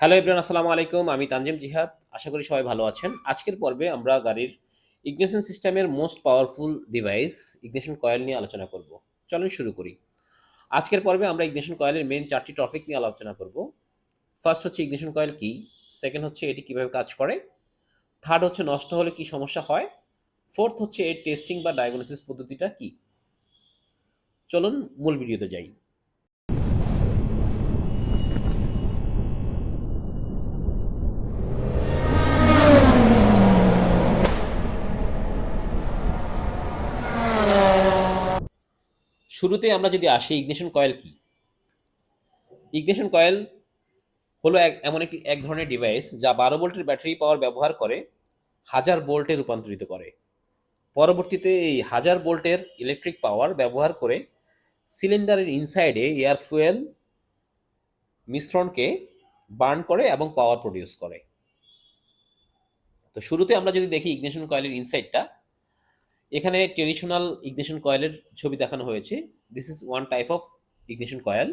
Hello everyone আসসালামু আলাইকুম। আমি তানজিম জিহাদ। আশা করি সবাই ভালো আছেন। আজকের পর্বে আমরা গাড়ির ইগনিশন সিস্টেমের most powerful device ignition coil নিয়ে আলোচনা করব। চলুন শুরু করি। আজকের পর্বে আমরা ইগনিশন কয়েলের মেন চারটি টপিক নিয়ে আলোচনা করব। ফার্স্ট হচ্ছে ইগনিশন কয়েল কি? সেকেন্ড হচ্ছে এটি কীভাবে কাজ করে? থার্ড হচ্ছে নষ্ট হলে কি সমস্যা হয়? ফোর্থ হচ্ছে এর টেস্টিং বা ডায়াগনোসিস পদ্ধতিটা কি? চলুন মূল ভিডিওতে যাই। শুরুতে আমরা যদি আসি, ইগনিশন কয়েল কি? ইগনিশন কয়েল হলো এক, এমন একটি, এক ধরনের ডিভাইস যা বারো ভোল্টের ব্যাটারি পাওয়ার ব্যবহার করে, হাজার ভোল্টে রূপান্তরিত করে। পরবর্তীতে এই হাজার ভোল্টের ইলেকট্রিক পাওয়ার ব্যবহার করে সিলিন্ডারের ইনসাইডে এয়ার ফুয়েল মিশ্রণকে বার্ন করে এবং পাওয়ার প্রডিউস করে। তো শুরুতে আমরা যদি দেখি ইগনিশন কয়েলের ইনসাইডটা এখানে ট্রেডিশনাল ইগনিশন কয়েলের ছবি দেখানো হয়েছে। This is one type of ignition coil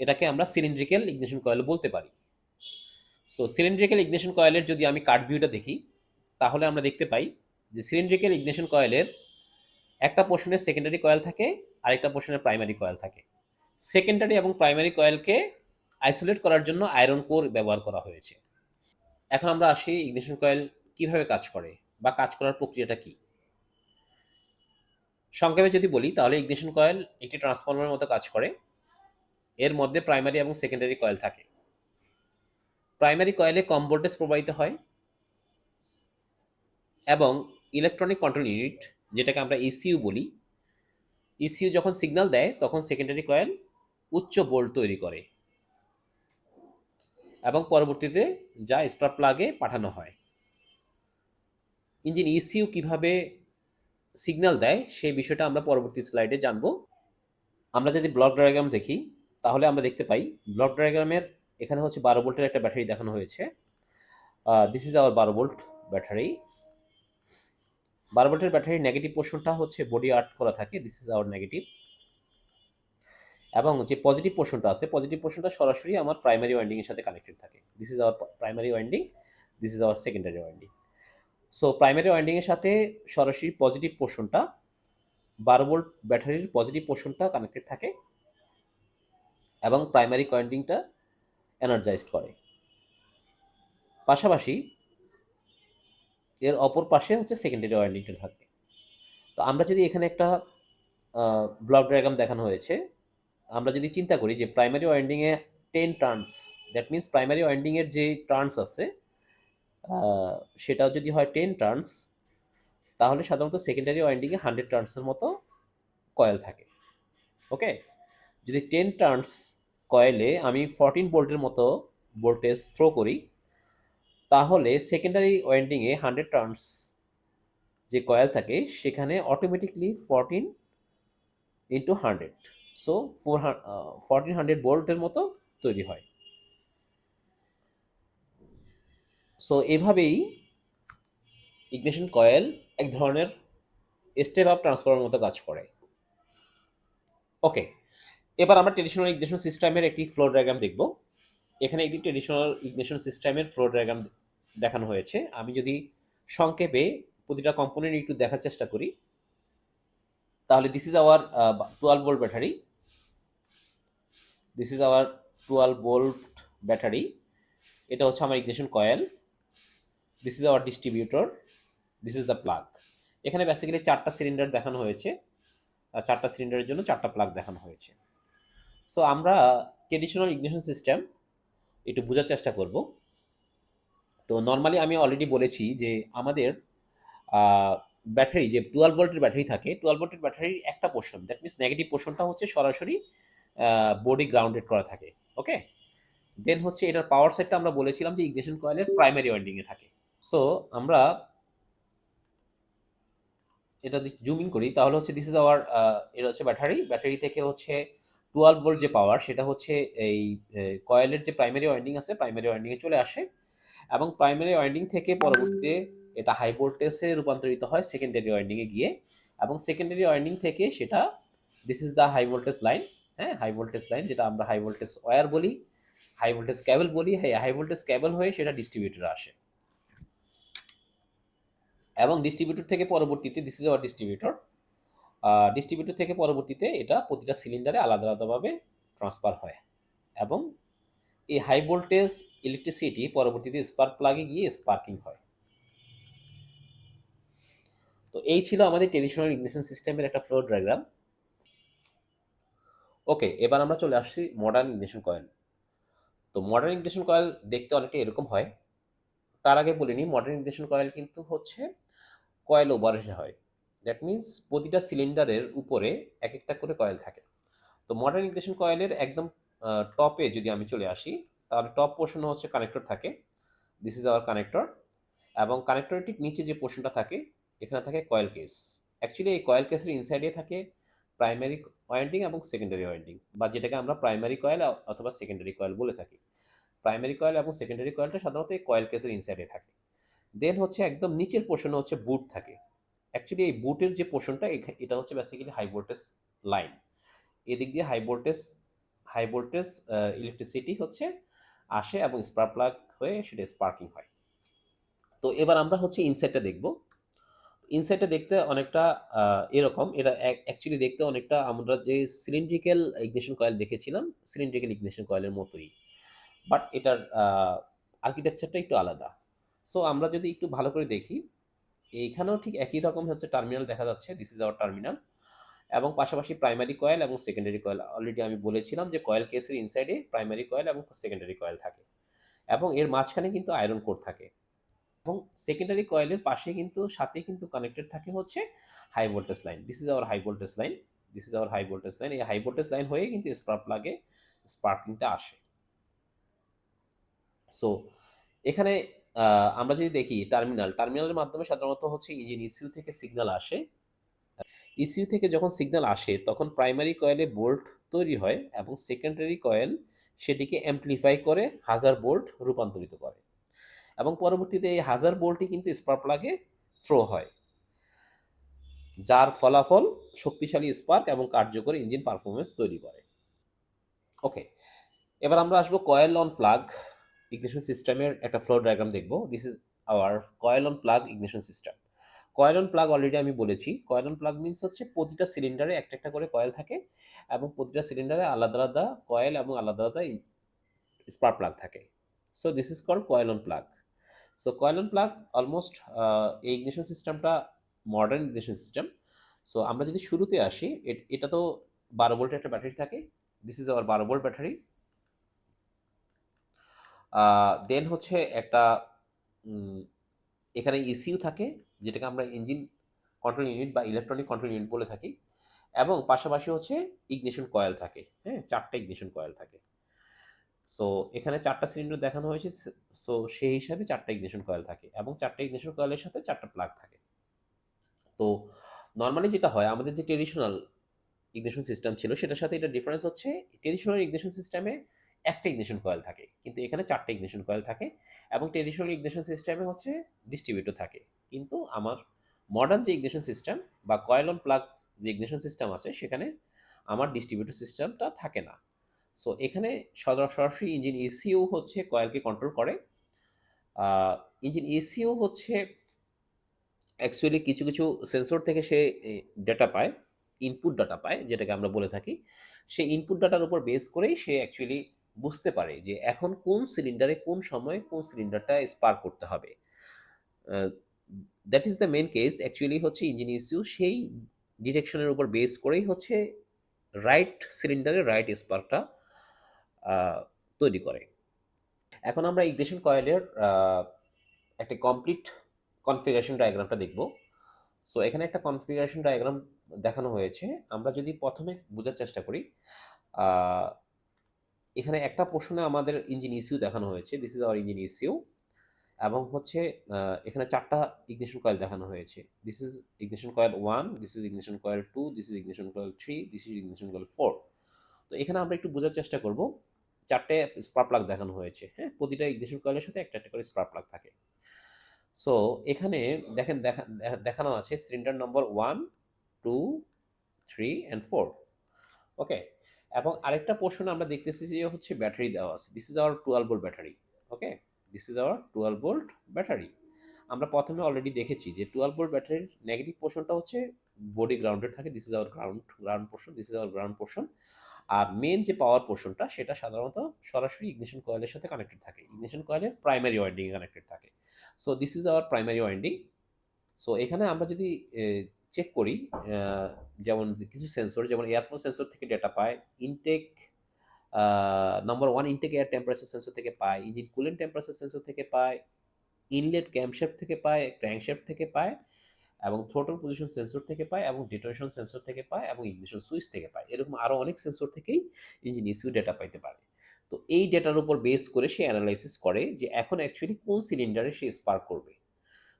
এটাকে আমরা সিলিন্ড্রিক্যাল ইগনিশন কয়েল বলতে পারি। সো সিলিন্ড্রিক্যাল ইগনিশন কয়েলের যদি আমি কার্ড ভিউটা দেখি, তাহলে আমরা দেখতে পাই যে সিলিন্ড্রিক্যাল ইগনিশন কয়েলের একটা পোর্শনের সেকেন্ডারি কয়েল থাকে, আরেকটা পোর্শনের প্রাইমারি কয়েল থাকে। সেকেন্ডারি এবং প্রাইমারি কয়েলকে আইসোলেট করার জন্য আয়রন কোর ব্যবহার করা হয়েছে। এখন আমরা আসি ইগনিশন কয়েল কীভাবে কাজ করে বা কাজ করার প্রক্রিয়াটা কি? সংক্ষেপে যদি বলি, তাহলে ইগনিশন কয়েল একটি ট্রান্সফর্মারের মতো কাজ করে। এর মধ্যে প্রাইমারি এবং সেকেন্ডারি কয়েল থাকে। প্রাইমারি কয়েলে কম ভোল্টেজ প্রবাহিত হয় এবং ইলেকট্রনিক কন্ট্রোল ইউনিট, যেটাকে আমরা ইসিইউ বলি ইসিইউ যখন সিগন্যাল দেয়, তখন সেকেন্ডারি কয়েল উচ্চ ভোল্ট তৈরি করে এবং পরবর্তীতে যা স্পার্ক প্লাগে পাঠানো হয়। ইঞ্জিন ইসিইউ কীভাবে সিগন্যাল দেয়, সেই বিষয়টা আমরা পরবর্তী স্লাইডে জানব। আমরা যদি ব্লক ডায়াগ্রাম দেখি, তাহলে আমরা দেখতে পাই ব্লক ডায়াগ্রামের এখানে হচ্ছে বারো ভোল্টের একটা ব্যাটারি দেখানো হয়েছে। দিস ইজ আওয়ার বারো ভোল্ট ব্যাটারি বারো ভোল্টের ব্যাটারির নেগেটিভ পোর্শনটা হচ্ছে বডি আর্ট করা থাকে দিস ইজ আওয়ার নেগেটিভ এবং যে পজিটিভ পোর্শনটা আছে পজিটিভ পোর্শনটা সরাসরি আমার প্রাইমারি ওয়াইন্ডিংয়ের সাথে কানেক্টেড থাকে। This is our primary winding this is our secondary winding so primary ওয়াইন্ডিংয়ের সাথে সরাসরি পজিটিভ পোর্শনটা বারো ভোল্ট ব্যাটারির পজিটিভ পোর্শনটা কানেক্টেড থাকে এবং প্রাইমারি ওয়াইন্ডিংটা এনার্জাইজড করে। পাশাপাশি এর অপর পাশে হচ্ছে সেকেন্ডারি ওয়াইন্ডিংটা থাকে। তো আমরা যদি এখানে একটা ব্লক ডায়াগ্রাম দেখানো হয়েছে, আমরা যদি চিন্তা করি যে primary ওয়াইন্ডিংয়ে ten turns that means primary ওয়াইন্ডিংয়ের যে টার্নস আছে সেটা যদি হয় টেন টার্নস তাহলে সাধারণত সেকেন্ডারি ওয়াইন্ডিংয়ে হান্ড্রেড টার্নসের মতো কয়েল থাকে ওকে যদি টেন টার্নস কয়েলে আমি ফরটিন ভোল্টের মতো ভোল্টেজ থ্রো করি, তাহলে সেকেন্ডারি ওয়াইন্ডিংয়ে হান্ড্রেড টার্নস যে কয়েল থাকে, সেখানে automatically fourteen into hundred so four হান ফরটিন হান্ড্রেড ভোল্টের মতো তৈরি হয়। সো এভাবেই ইগনিশন কয়েল এক ধরনের স্টেপ আপ ট্রান্সফারের মতো কাজ করে। ওকে এবার আমরা ট্রেডিশনাল ইগনিশন সিস্টেমের একটি ফ্লো ডায়াগ্রাম দেখব। এখানে একটি ট্রেডিশনাল ইগনিশন সিস্টেমের ফ্লো ডায়াগ্রাম দেখানো হয়েছে। আমি যদি সংক্ষেপে প্রতিটা কম্পোনেন্ট একটু দেখার চেষ্টা করি, তাহলে this is our twelve volt battery this is our twelve volt battery এটা হচ্ছে আমার ignition coil. This is our distributor this is the plug এখানে বেসিক্যালি চারটা সিলিন্ডার দেখানো হয়েছে। চারটা সিলিন্ডারের জন্য চারটা প্লাগ দেখানো হয়েছে। সো আমরা ট্রেডিশনাল ইগনিশন সিস্টেম একটু বোঝার চেষ্টা করব। তো নর্মালি আমি অলরেডি বলেছি যে আমাদের ব্যাটারি যে টুয়েলভ ভোল্টের ব্যাটারি থাকে টুয়েলভ ভোল্টের ব্যাটারির একটা পোর্শন দ্যাট মিনস নেগেটিভ পোর্শনটা হচ্ছে সরাসরি বডি গ্রাউন্ডেড করা থাকে। ওকে দেন হচ্ছে এটার পাওয়ার সেটটা আমরা বলেছিলাম যে ইগনিশন কয়েলের প্রাইমারি ওয়াইন্ডিংয়ে থাকে। সো আমরা এটা জুমিং করি, তাহলে হচ্ছে দিস ইজ আওয়ার এটা হচ্ছে ব্যাটারি ব্যাটারি থেকে হচ্ছে টুয়েলভ ভোল্ট যে পাওয়ার সেটা হচ্ছে এই কয়েলের যে প্রাইমারি ওয়াইন্ডিং আছে প্রাইমারি ওয়াইন্ডিংয়ে চলে আসে। এবং প্রাইমারি ওয়াইন্ডিং থেকে পরবর্তীতে এটা হাই ভোল্টেজে রূপান্তরিত হয় সেকেন্ডারি ওয়াইন্ডিংয়ে গিয়ে। এবং সেকেন্ডারি ওয়াইন্ডিং থেকে সেটা this is the high voltage line হ্যাঁ? হাই ভোল্টেজ লাইন যেটা আমরা হাই ভোল্টেজ ওয়্যার বলি হাই ভোল্টেজ ক্যাবল বলি। হ্যাঁ হাই ভোল্টেজ ক্যাবল হয়ে সেটা ডিস্ট্রিবিউটরে আসে। এবং ডিস্ট্রিবিউটর থেকে পরবর্তীতে this is our distributor distributor থেকে পরবর্তীতে এটা প্রতিটা সিলিন্ডারে আলাদা আলাদাভাবে ট্রান্সফার হয় এবং এই হাই ভোল্টেজ ইলেকট্রিসিটি পরবর্তীতে স্পার্ক প্লাগে গিয়ে স্পার্কিং হয়। তো এই ছিল আমাদের ট্রেডিশনাল ইগনিশন সিস্টেমের একটা ফ্লো ডায়াগ্রাম ওকে এবার আমরা চলে আসছি মডার্ন ইগনিশন কয়েল তো মডার্ন ইগনিশন কয়েল দেখতে অনেকটা এরকম হয়। তার আগে বলিনি মডার্ন ইগনিশন কয়েল কিন্তু হচ্ছে কয়েল ওভারহেড হয়। দ্যাট মিন্স প্রতিটা সিলিন্ডারের উপরে এক একটা করে কয়েল থাকে। তো মডার্ন ইগনিশন কয়েলের একদম টপে যদি আমি চলে আসি, তাহলে টপ পোর্শনে হচ্ছে কানেক্টর থাকে। দিস ইজ আওয়ার কানেক্টর এবং কানেক্টরের ঠিক নিচে যে পোর্শনটা থাকে, এখানে থাকে কয়েল কেস অ্যাকচুয়ালি এই কয়েল কেসের ইনসাইডে থাকে প্রাইমারি ওয়াইন্ডিং এবং সেকেন্ডারি ওয়াইন্ডিং বা যেটাকে আমরা প্রাইমারি কয়েল অথবা সেকেন্ডারি কয়েল বলে থাকি। প্রাইমারি কয়েল এবং সেকেন্ডারি কয়েলটা সাধারণত এই কয়েল কেসের ইনসাইডে থাকে। দেন হচ্ছে একদম নিচের পোর্শনে হচ্ছে বুট থাকে। অ্যাকচুয়ালি এই বুটের যে পোর্শনটা এটা হচ্ছে বেসিক্যালি হাই ভোল্টেজ লাইন এদিক দিয়ে high voltage high voltage electricity হচ্ছে আসে এবং স্পার্ক প্লাগ হয়ে সেটা স্পার্কিং হয়। তো এবার আমরা হচ্ছে ইনসাইডটা দেখব। ইনসাইডটা দেখতে অনেকটা এরকম। এটা অ্যাকচুয়ালি দেখতে অনেকটা আমরা যে সিলিন্ড্রিক্যাল ইগনিশন কয়েল দেখেছিলাম সিলিন্ড্রিক্যাল ইগনিশন কয়েলের মতোই। বাট এটার আর্কিটেকচারটা একটু আলাদা। সো আমরা যদি একটু ভালো করে দেখি, এইখানেও ঠিক একই রকম হচ্ছে টার্মিনাল দেখা যাচ্ছে দিস ইজ আওয়ার টার্মিনাল এবং পাশাপাশি প্রাইমারি কয়েল এবং সেকেন্ডারি কয়েল অলরেডি আমি বলেছিলাম যে কয়েল কেসের ইনসাইডে প্রাইমারি কয়েল এবং সেকেন্ডারি কয়েল থাকে। এবং এর মাঝখানে কিন্তু আয়রন কোড থাকে। এবং সেকেন্ডারি কয়েলের পাশে কিন্তু সাথে কিন্তু কানেক্টেড থাকে হচ্ছে high voltage line this is our high voltage line this is our high voltage line এই হাই ভোল্টেজ লাইন হয়ে কিন্তু স্পার্ক প্লাগে স্পার্কিংটা আসে। সো এখানে আমরা যদি দেখি টার্মিনাল টার্মিনালের মাধ্যমে সাধারণত হচ্ছে ইঞ্জিন ইসিউ থেকে সিগনাল আসে। ইসিউ থেকে যখন সিগনাল আসে, তখন প্রাইমারি কয়েলে বোল্ট তৈরি হয় এবং সেকেন্ডারি কয়েল সেটিকে অ্যাম্পলিফাই করে হাজার বোল্ট রূপান্তরিত করে এবং পরবর্তীতে এই হাজার বোল্টই কিন্তু স্পার্ক প্লাগে থ্রো হয়, যার ফলাফল শক্তিশালী স্পার্ক এবং কার্যকরী ইঞ্জিন পারফরমেন্স তৈরি করে। ওকে এবার আমরা আসব কয়েল অন প্লাগ ইগনিশন সিস্টেমের একটা ফ্লো ডায়াগ্রাম দেখব। This is our coil on plug ignition system coil on plug already আমি বলেছি। কয়েল অন প্লাগ মিনস হচ্ছে প্রতিটা সিলিন্ডারে একটা একটা করে কয়েল থাকে এবং প্রতিটা সিলিন্ডারে আলাদা আলাদা কয়েল এবং আলাদা আলাদা স্পার্ক প্লাগ থাকে। So this is called coil on plug so coil on plug almost এই ইগনিশন সিস্টেমটা মডার্ন ইগনিশন সিস্টেম সো আমরা যদি শুরুতে আসি এটা তো বারো ভোল্টের একটা ব্যাটারি থাকে। দিস ইজ আওয়ার বারো ভোল্ট ব্যাটারি। দেন হচ্ছে একটা এখানে ইসিউ থাকে, যেটাকে আমরা ইঞ্জিন কন্ট্রোল ইউনিট বা ইলেকট্রনিক কন্ট্রোল ইউনিট বলে থাকি, এবং পাশাপাশি হচ্ছে ইগনিশন কয়েল থাকে হ্যাঁ চারটা ইগনিশন কয়েল থাকে। সো এখানে চারটা সিলিন্ডার দেখানো হয়েছে সো সেই হিসাবে চারটা ইগনিশন কয়েল থাকে, এবং চারটা ইগনিশন কয়েলের সাথে চারটা প্লাগ থাকে। তো নর্মালি যেটা হয়, আমাদের যে ট্রেডিশনাল ইগনিশন সিস্টেম ছিল, সেটার সাথে এটা ডিফারেন্স হচ্ছে ট্রেডিশনাল ইগনিশন সিস্টেমে একটা ইগনিশন কয়েল থাকে, কিন্তু এখানে চারটে ইগনিশন কয়েল থাকে এবং ট্রেডিশনাল ইগনিশন সিস্টেমে হচ্ছে ডিস্ট্রিবিউটর থাকে। কিন্তু আমার মডার্ন যে ইগনিশন সিস্টেম বা কয়েল অন প্লাগ যে ইগনিশন সিস্টেম আছে, সেখানে আমার ডিস্ট্রিবিউটর সিস্টেমটা থাকে না। সো এখানে সরাসরি ইঞ্জিন এসিও হচ্ছে কয়েলকে কন্ট্রোল করে। ইঞ্জিন এসিও হচ্ছে অ্যাকচুয়ালি কিছু কিছু সেন্সর থেকে সে ডেটা পায় ইনপুট ডাটা পায়, যেটাকে আমরা বলে থাকি। সেই ইনপুট ডাটার উপর বেস করেই সে অ্যাকচুয়ালি বুঝতে পারে যে এখন কোন সিলিন্ডারে কোন সময় কোন সিলিন্ডারটা স্পার্ক করতে হবে। That is the main case actually হচ্ছে ইঞ্জিন ইস্যু সেই ডিরেকশনের উপর বেস করেই হচ্ছে রাইট সিলিন্ডারে রাইট স্পার্কটা তৈরি করে। এখন আমরা ইগনিশন কয়েলের একটা কমপ্লিট কনফিগারেশন ডায়াগ্রামটা দেখব। সো এখানে একটা কনফিগারেশন ডায়াগ্রাম দেখানো হয়েছে। আমরা যদি প্রথমে বোঝার চেষ্টা করি এখানে একটা প্রশ্নে আমাদের ইঞ্জিন ইস্যু দেখানো হয়েছে this is our engine issue এবং হচ্ছে এখানে চারটা ইগনিশন কয়েল দেখানো হয়েছে। This is ignition coil one this is ignition coil two this is ignition coil three this is ignition coil four তো এখানে আমরা একটু বোঝার চেষ্টা করব, চারটে স্পার প্লাগ দেখানো হয়েছে হ্যাঁ? প্রতিটা ইগনিশন কয়েলের সাথে একটা একটা করে স্পার প্লাগ থাকে। সো এখানে দেখেন, দেখা দেখানো আছে cylinder number one two three and four okay এবং আরেকটা পোর্শন আমরা দেখতেছি যে হচ্ছে ব্যাটারি দেওয়া আছে। This is our twelve volt battery okay this is our twelve volt battery আমরা প্রথমে অলরেডি দেখেছি যে টুয়েলভ ভোল্ট ব্যাটারির নেগেটিভ পোর্শনটা হচ্ছে বডি গ্রাউন্ডেড থাকে। This is our ground ground portion this is our ground portion R main যে power পোর্শনটা সেটা সাধারণত সরাসরি ইগনিশন কয়েলের সাথে কানেক্টেড থাকে। ইগনিশন কয়েলের প্রাইমারি ওয়াইন্ডিংয়ে কানেক্টেড থাকে। So this is our primary winding so এখানে আমরা যদি চেক করি যেমন কিছু সেন্সর যেমন এয়ারফোন সেন্সর থেকে ডেটা পায় intake number one intake air temperature sensor থেকে পায় ইঞ্জিন কুলেন্ট টেম্পারেচার সেন্সর থেকে পায় ইনলেট ক্যাম্পশেপ থেকে পায় ক্র্যাঙ্কশেপ থেকে পায়, এবং থ্রোটল পজিশন সেন্সর থেকে পায়, এবং ডিটোনেশন সেন্সর থেকে পায়, এবং ইগনিশন সুইচ থেকে পায়। এরকম আরও অনেক সেন্সর থেকেই ইঞ্জিন ইস্যু ডেটা পাইতে পারে। তো এই ডেটার উপর বেস করে সে অ্যানালাইসিস করে যে এখন অ্যাকচুয়ালি কোন সিলিন্ডারে সে স্পার্ক করবে।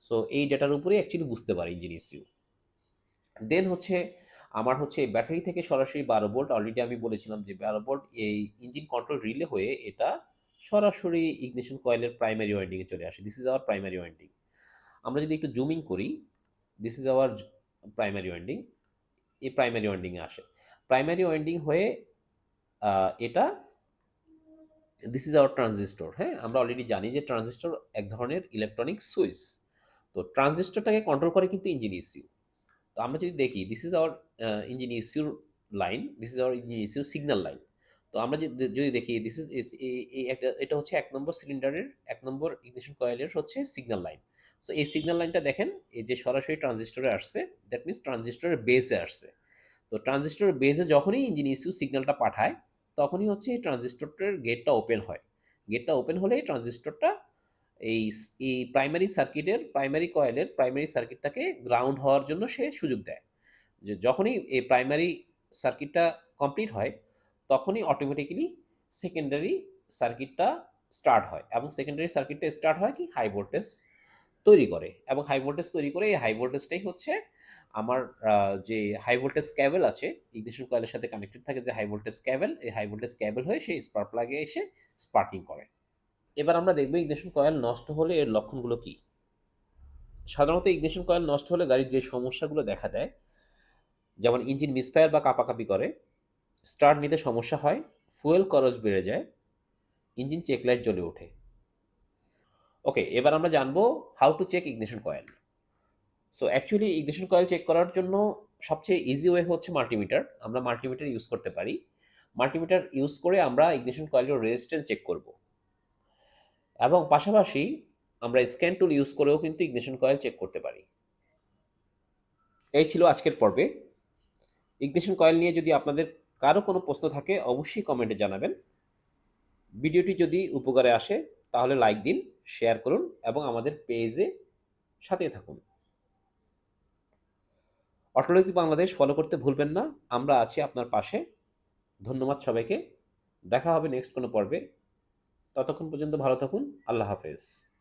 সো এই ডেটার উপরে অ্যাকচুয়ালি বুঝতে পারে ইঞ্জিন ইস্যু দেন হচ্ছে আমার হচ্ছে ব্যাটারি থেকে সরাসরি বারো ভোল্ট অলরেডি আমি বলেছিলাম যে বারো ভোল্ট এই ইঞ্জিন কন্ট্রোল রিলে হয়ে এটা সরাসরি ইগনিশন কয়েলের প্রাইমারি ওয়াইন্ডিংয়ে চলে আসে। This is our primary winding আমরা যদি একটু জুমিং করি this is our primary winding এই প্রাইমারি ওয়াইন্ডিংয়ে আসে। প্রাইমারি ওয়াইন্ডিং হয়ে এটা দিস ইজ আওয়ার ট্রানজিস্টর হ্যাঁ? আমরা অলরেডি জানি যে ট্রানজিস্টর এক ধরনের ইলেকট্রনিক সুইচ তো ট্রানজিস্টরটাকে কন্ট্রোল করে কিন্তু ইঞ্জিন ইস্যু তো আমরা যদি দেখি দিস ইজ আওয়ার ইঞ্জিন ইস্যুর line this is our engine ইস্যুর সিগন্যাল লাইন তো আমরা যদি দেখি দিস ইজ একটা, এটা হচ্ছে এক নম্বর সিলিন্ডারের এক নম্বর ইগনিশন কয়েলের হচ্ছে সিগন্যাল লাইন সো এই সিগন্যাল লাইনটা দেখেন, এই যে সরাসরি ট্রানজিস্টরে আসছে দ্যাট মিনস ট্রানজিস্টরের বেসে আসছে। তো ট্রানজিস্টরের বেসে যখনই ইঞ্জিন ইস্যু সিগন্যালটা পাঠায়, তখনই হচ্ছে এই ট্রানজিস্টরটার গেটটা ওপেন হয়। গেটটা ওপেন হলে এই ট্রানজিস্টরটা এই এই প্রাইমারি সার্কিটের প্রাইমারি কয়েলের প্রাইমারি সার্কিটটাকে গ্রাউন্ড হওয়ার জন্য সে সুযোগ দেয়। যে যখনই এই প্রাইমারি সার্কিটটা কমপ্লিট হয়, তখনই অটোমেটিক্যালি সেকেন্ডারি সার্কিটটা স্টার্ট হয় এবং সেকেন্ডারি সার্কিটটা স্টার্ট হয় কি? হাই ভোল্টেজ তৈরি করে এবং হাই ভোল্টেজ তৈরি করে এই হাই ভোল্টেজটাই হচ্ছে আমার যে হাই ভোল্টেজ ক্যাবেল আছে ইগনিশন কয়েলের সাথে কানেক্টেড থাকে যে হাই ভোল্টেজ ক্যাবেল এই হাই ভোল্টেজ ক্যাবেল হয়ে সেই স্পার্ক প্লাগে এসে স্পার্কিং করে। এবার আমরা দেখব ইগনিশন কয়েল নষ্ট হলে এর লক্ষণগুলো কি? সাধারণত ইগনিশন কয়েল নষ্ট হলে গাড়ির যে সমস্যাগুলো দেখা দেয়, যেমন ইঞ্জিন মিসফায়ার বা কাঁপাকাঁপি করে, স্টার্ট নিতে সমস্যা হয়, ফুয়েল খরচ বেড়ে যায়, ইঞ্জিন চেক লাইট জ্বলে ওঠে। ওকে, এবার আমরা জানব how to check ignition coil. So actually ignition coil check করার জন্য সবচেয়ে ইজি ওয়ে হচ্ছে মাল্টিমিটার। আমরা মাল্টিমিটার ইউজ করতে পারি। মাল্টিমিটার ইউজ করে আমরা ইগনিশন কয়েলের রেজিস্ট্যান্স চেক করব। এবং পাশাপাশি আমরা স্ক্যান টুল ইউজ করেও কিন্তু ইগনিশন কয়েল চেক করতে পারি। এই ছিল আজকের পর্বে। ইগনিশন কয়েল নিয়ে যদি আপনাদের কারও কোনো প্রশ্ন থাকে, অবশ্যই কমেন্টে জানাবেন। ভিডিওটি যদি উপকারে আসে, তাহলে লাইক দিন শেয়ার করুন এবং আমাদের পেজে সাথে থাকুন। অটোলজি বাংলাদেশ ফলো করতে ভুলবেন না। আমরা আছি আপনার পাশে। ধন্যবাদ সবাইকে। দেখা হবে নেক্সট কোনো পর্বে। ততক্ষণ পর্যন্ত ভালো থাকুন আল্লাহ হাফেজ।